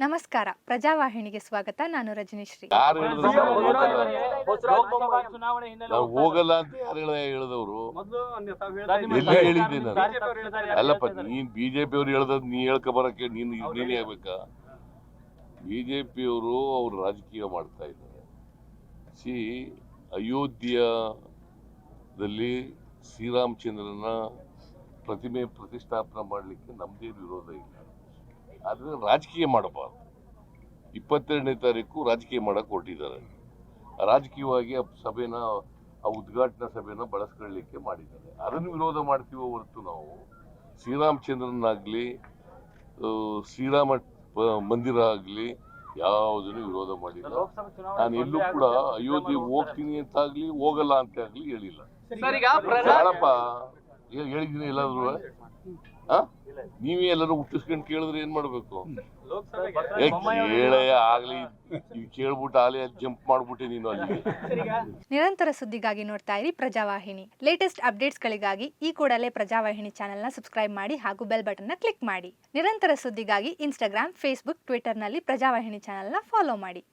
ನಮಸ್ಕಾರ. ಪ್ರಜಾವಾಹಿನಿಗೆ ಸ್ವಾಗತ. ನಾನು ರಜನಿಶ್ರೀ. ಯಾರು ಹೇಳಿದ್ರು ಲೋಕಸಭಾ ಚುನಾವಣೆ ಹಿನ್ನೆಲೆ ನಾವು ಹೋಗಲ್ಲ ಅಂತ ಯಾರು ಹೇಳ ಹೇಳಿದವರು? ಎಲ್ಲಿ. ಹೇಳಿದ್ದೀನಿ ನಾನು? ಅಲ್ಲಪ್ಪ ನೀನ್ ಬಿಜೆಪಿ ಅವ್ರು ಹೇಳ್ದದ್ ನೀ ಹೇಳ್ಕ ಬರಕ್ಕೆ ನೀನ್ ನೀನೇ ಆಗ್ಬೇಕಾ? ಬಿಜೆಪಿ ಅವರು ಅವ್ರು ರಾಜಕೀಯ ಮಾಡ್ತಾ ಇದ್ದಾರೆ. ಸಿ ಅಯೋಧ್ಯದಲ್ಲಿ ಶ್ರೀರಾಮಚಂದ್ರನ ಪ್ರತಿಮೆ ಪ್ರತಿಷ್ಠಾಪನೆ ಮಾಡಲಿಕ್ಕೆ ನಮ್ದೇನು ವಿರೋಧ ಇಲ್ಲ. ಆದ್ರೆ ರಾಜಕೀಯ ಮಾಡಬಾರ್ದು. ಇಪ್ಪತ್ತೆರಡನೇ ತಾರೀಕು ರಾಜಕೀಯ ಮಾಡಕ್ ಹೊರಟಿದ್ದಾರೆ. ರಾಜಕೀಯವಾಗಿ ಆ ಸಭೆನ ಆ ಉದ್ಘಾಟನಾ ಸಭೆನ ಬಳಸ್ಕೊಳ್ಳಿಕ್ಕೆ ಮಾಡಿದ್ದಾರೆ. ಅದನ್ನು ವಿರೋಧ ಮಾಡ್ತೀವೋ ಹೊರತು ನಾವು ಶ್ರೀರಾಮಚಂದ್ರನಾಗಲಿ ಶ್ರೀರಾಮ ಪ- ಮಂದಿರ ಆಗಲಿ ಯಾವುದನ್ನು ವಿರೋಧ ಮಾಡಿಲ್ಲ. ನಾನು ಎಲ್ಲೂ ಕೂಡ ಅಯೋಧ್ಯೆಗೆ ಹೋಗ್ತೀನಿ ಅಂತ ಆಗ್ಲಿ ಹೋಗಲ್ಲ ಅಂತ ಆಗಲಿ ಹೇಳಿಲ್ಲ ಹೇಳಿದ್ದೀನಿ ಎಲ್ಲಾದರೂ? ನೀವೇ ಎಲ್ಲರೂ ಹುಟ್ಟಿಸ್ಕೊಂಡು ಕೇಳಿದ್ರೆ ಏನ್ ಮಾಡ್ಬೇಕು? ಆಗ್ಲಿ ಕೇಳ್ಬಿಟ್ಟು ಆಲೇ ಜಂಪ್ ಮಾಡ್ಬಿಟ್ಟೆ ನೀನು ಅಲ್ಲಿ. ನಿರಂತರ ಸುದ್ದಿಗಾಗಿ ನೋಡ್ತಾ ಇರಿ ಪ್ರಜಾವಾಹಿನಿ. ಲೇಟೆಸ್ಟ್ ಅಪ್ಡೇಟ್ಸ್ಗಳಿಗಾಗಿ ಈ ಕೂಡಲೇ ಪ್ರಜಾವಾಹಿನಿ ಚಾನೆಲ್ನ ಸಬ್ಸ್ಕ್ರೈಬ್ ಮಾಡಿ ಹಾಗೂ ಬೆಲ್ ಬಟನ್ನ ಕ್ಲಿಕ್ ಮಾಡಿ. ನಿರಂತರ ಸುದ್ದಿಗಾಗಿ ಇನ್ಸ್ಟಾಗ್ರಾಮ್ ಫೇಸ್ಬುಕ್ ಟ್ವಿಟರ್ನಲ್ಲಿ ಪ್ರಜಾವಾಹಿನಿ ಚಾನೆಲ್ನ ಫಾಲೋ ಮಾಡಿ.